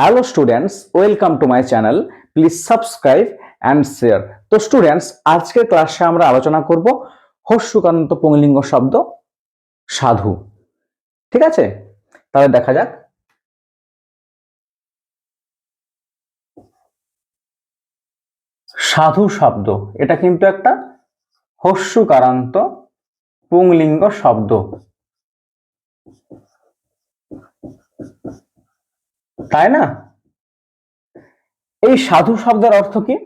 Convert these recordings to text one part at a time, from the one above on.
Hello students welcome to my channel please subscribe and share তো students আজকের ক্লাসে আমরা আলোচনা করব হস্যকান্ত পুংলিঙ্গ শব্দ সাধু। ঠিক আছে? তাহলে দেখা যাক। সাধু শব্দ, এটা কিন্তু একটা হস্যকারান্ত পুংলিঙ্গ শব্দ। তাই না? এই সাধু শব্দের অর্থ কি?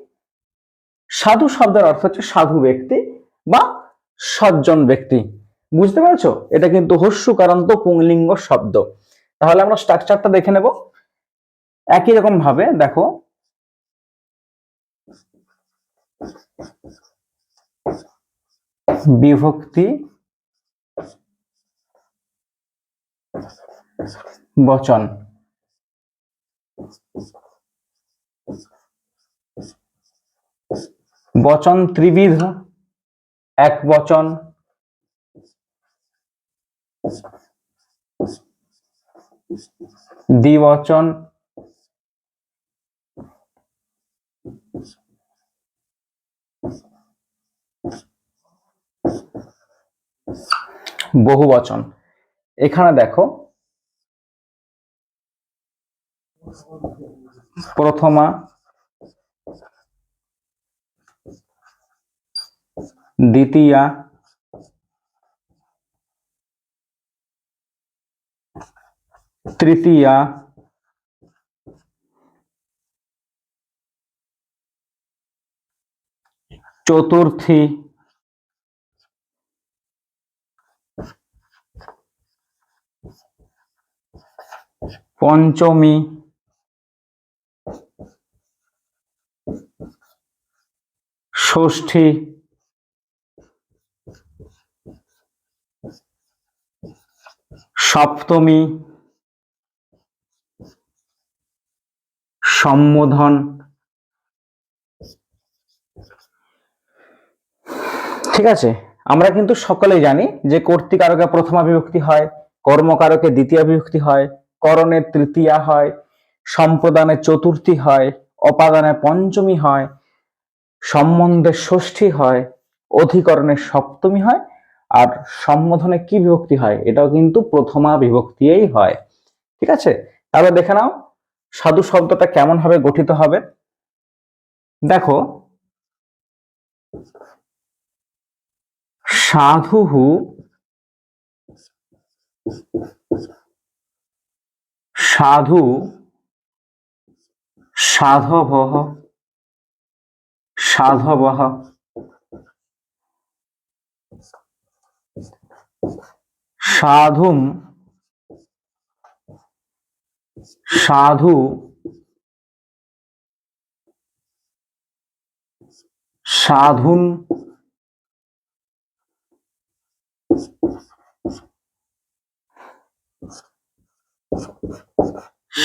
সাধু শব্দের অর্থ হচ্ছে সাধু ব্যক্তি বা সজ্জন ব্যক্তি। বুঝতে পারছ? এটা কিন্তু হস্যকারান্ত পুংলিঙ্গ শব্দ। তাহলে আমরা স্ট্রাকচারটা দেখে নেব। একই রকম ভাবে দেখো। বিভক্তি বচন। বচন ত্রিবিধ এক বচন। দ্বিবচন। বহু বচন এখানে দেখো প্রথমা। দ্বিতীয়া। তৃতীয়া। চতুর্থী। পঞ্চমী। ষষ্ঠী। সপ্তমী। সম্বোধন। ঠিক আছে, আমরা কিন্তু সকলেই জানি যে কর্তৃকারকে প্রথমা বিভক্তি হয়, কর্মকারকে দ্বিতীয় বিভক্তি হয় করণের তৃতীয়া হয় সম্প্রদানের চতুর্থী হয়, অপাদানে পঞ্চমী হয় সম্বন্ধের ষষ্ঠী হয় অধিকরণের সপ্তমী হয়, আর সম্বোধনে কি বিভক্তি হয়, এটাও কিন্তু প্রথমা বিভক্তিই হয়। ঠিক আছে? তাহলে দেখে নাও, সাধু শব্দটা কেমন ভাবে গঠিত হবে। দেখো সাধুহু সাধু সাধব সাধব সাধুম। সাধু। সাধুন।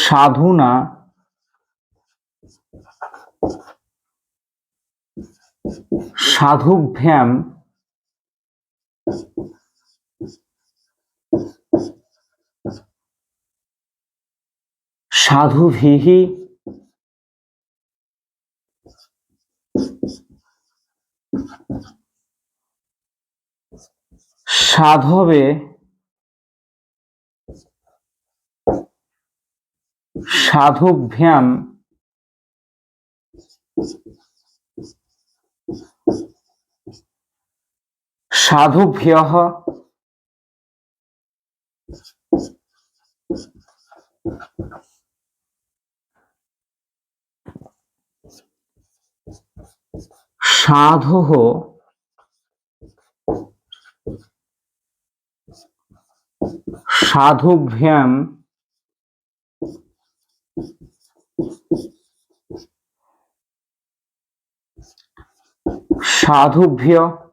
সাধুনা। সাধুভ্যাম সাধুভিः সাধবে সাধুভ্যাম সাধুভ্যः সাধুः সাধুভ্যাম সাধুভ্য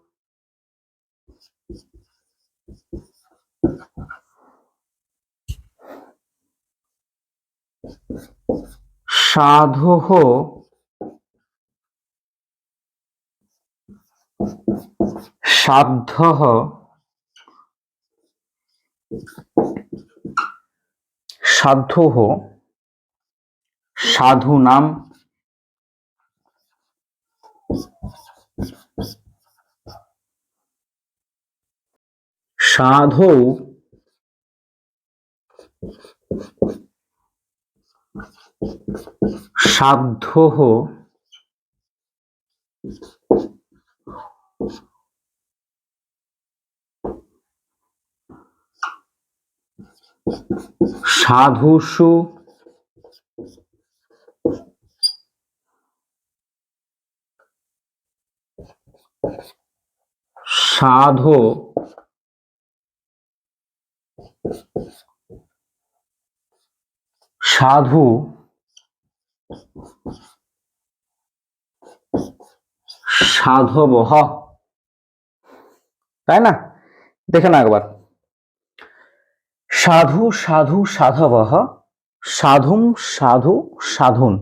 সাধুः সাধ্য সাধ্য সাধু নাম সাধু সাধ্য সাধুষু সাধো সাধু সাধবহ। তাই না? দেখে না একবার। সাধু সাধু, সাধবহ, সাধুম, সাধু, সাধুন।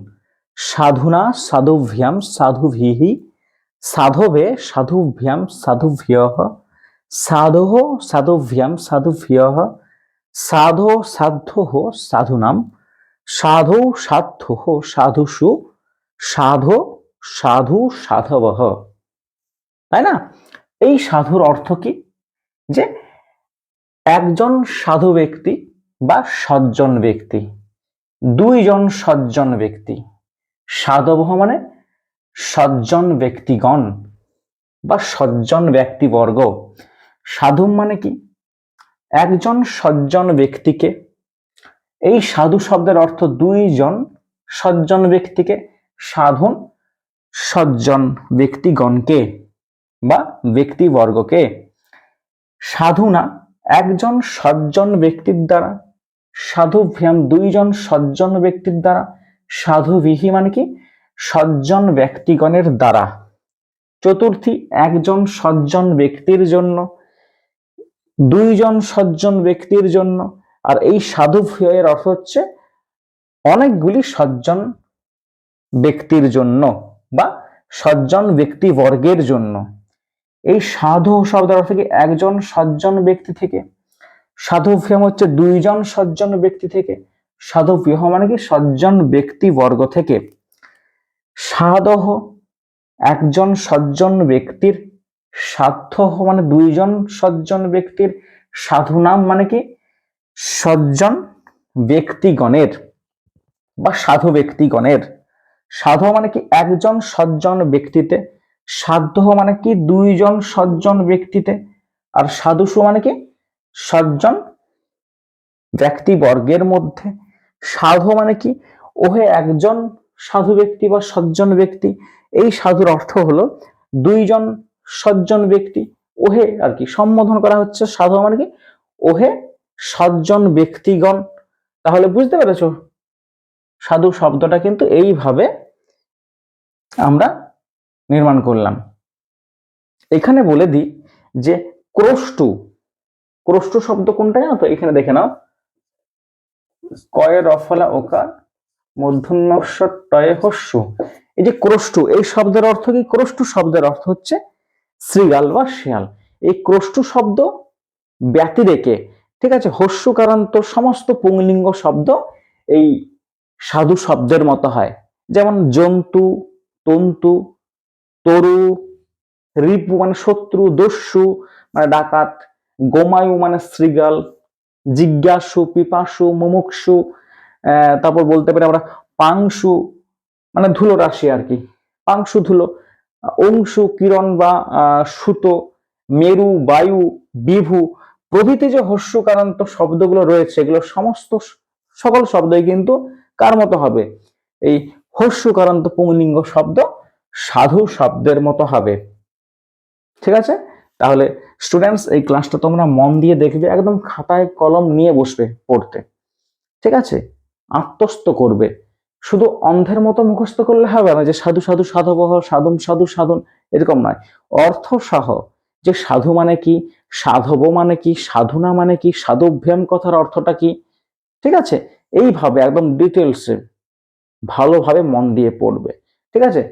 সাধুনা, সাধুভ্যাম, সাধুভিহি। সাধবে, সাধুভ্যাম সাধুভ্যः সাধোঃ সাধুভ্যাম সাধুভ্যः সাধো সাধ্যোঃ সাধুনাম। সাধু সাধ্যোঃ সাধুষু, সাধো সাধু সাধবহ। তাই না? এই সাধুর অর্থ কি? যে একজন সাধু ব্যক্তি বা সজ্জন ব্যক্তি, দুইজন সজ্জন ব্যক্তি। সাধবহ মানে সজ্জন ব্যক্তিগণ বা সজ্জন ব্যক্তিবর্গ। সাধু মানে কি? একজন সজ্জন ব্যক্তিকে এই সাধু শব্দের অর্থ দুইজন সজ্জন ব্যক্তিকে, সাধন সজ্জন ব্যক্তিগণকে বা ব্যক্তিবর্গকে। সাধু না, একজন সজ্জন ব্যক্তির দ্বারা, সাধু ভ্যাম দুইজন সজ্জন ব্যক্তির দ্বারা, সাধু বিহি মানে কি? সজ্জন ব্যক্তিগণের দ্বারা। চতুর্থী, একজন সজ্জন ব্যক্তির জন্য, দুইজন সজ্জন ব্যক্তির জন্য আর এই সাধু এর অর্থ হচ্ছে অনেকগুলি সজ্জন ব্যক্তির জন্য বা সজ্জন ব্যক্তি বর্গের জন্য। এই সাধু শব্দের অর্থ কি একজন সজ্জন ব্যক্তি থেকে? সাধু ভ্যম হচ্ছে দুইজন সজ্জন ব্যক্তি থেকে। সাধু বিহ মানে কি সজ্জন ব্যক্তি বর্গ থেকে। সাধহ একজন সজ্জন ব্যক্তির সাধ্য মানে দুইজন সজ্জন ব্যক্তির, সাধু নাম মানে কি সজ্জন ব্যক্তিগণের বা সাধু ব্যক্তিগণের। সাধু মানে কি একজন সজ্জন ব্যক্তিতে? সাধ্য মানে কি দুইজন সজ্জন ব্যক্তিতে? আর সাধুসু মানে কি সজ্জন ব্যক্তিবর্গের মধ্যে। সাধু মানে কি ওহে একজন সাধু ব্যক্তি বা সজ্জন ব্যক্তি। এই সাধুর অর্থ হলো দুইজন সজ্জন ব্যক্তি। ওহে আর কি সম্বোধন করা হচ্ছে সাধু মানে কি ওহে সজ্জন ব্যক্তিগণ, তাহলে বুঝতে পেরেছ? সাধু শব্দটা কিন্তু এইভাবে আমরা নির্মাণ করলাম। এখানে বলে দিই যে ক্রষ্টু ক্রষ্টু শব্দ কোনটা জানো তো? এখানে দেখে নাও। কয়ে রফলা ওকার মধ্যন্নস্বর টয়ে হস্য এই যে ক্রষ্টু, এই শব্দের অর্থ কি? ক্রষ্টু শব্দের অর্থ হচ্ছে শ্রীগাল বা শিয়াল। এই ক্রষ্টু শব্দ ব্যতি রেখে ঠিক আছে? হস্যকারান্ত সমস্ত পুংলিঙ্গ শব্দ এই সাধু শব্দের মতো হয়। যেমন জন্তু, তন্তু, তরু, রিপু মানে শত্রু, দস্যু মানে ডাকাত, গোমায়ু মানে শ্রীগাল, জিজ্ঞাসু, পিপাসু, মুমুক্ষু তারপর বলতে পারি আমরা পাংশু মানে ধুলো রাশি আর কি। পাংশু ধুলো, অংশু কিরণ বা সুতো, মেরু, বায়ু, বিভু প্রভৃতি যে হস্যকারান্ত শব্দগুলো রয়েছে এগুলো সমস্ত সকল শব্দই কিন্তু কার মতো হবে? এই হস্যকারান্ত পুংলিঙ্গ শব্দ সাধু শব্দের মতো হবে। ঠিক আছে? তাহলে স্টুডেন্টস এই ক্লাসটা তোমরা মন দিয়ে দেখবে, একদম খাতায় কলম নিয়ে বসবে পড়তে। ঠিক আছে? আত্মস্থ করবে। শুধু অন্ধের মতো মুখস্থ করলে হবে না, যে সাধু সাধু, সাধবহ, সাধুম, সাধু, সাধন, এরকম নয়। অর্থ সহ যে সাধু মানে কি সাধব মানে কি, সাধুনা মানে কি সাধুভ্যাম কথার অর্থটা কি? ঠিক আছে? এইভাবে একদম ডিটেলসে ভালোভাবে মন দিয়ে পড়বে। ঠিক আছে?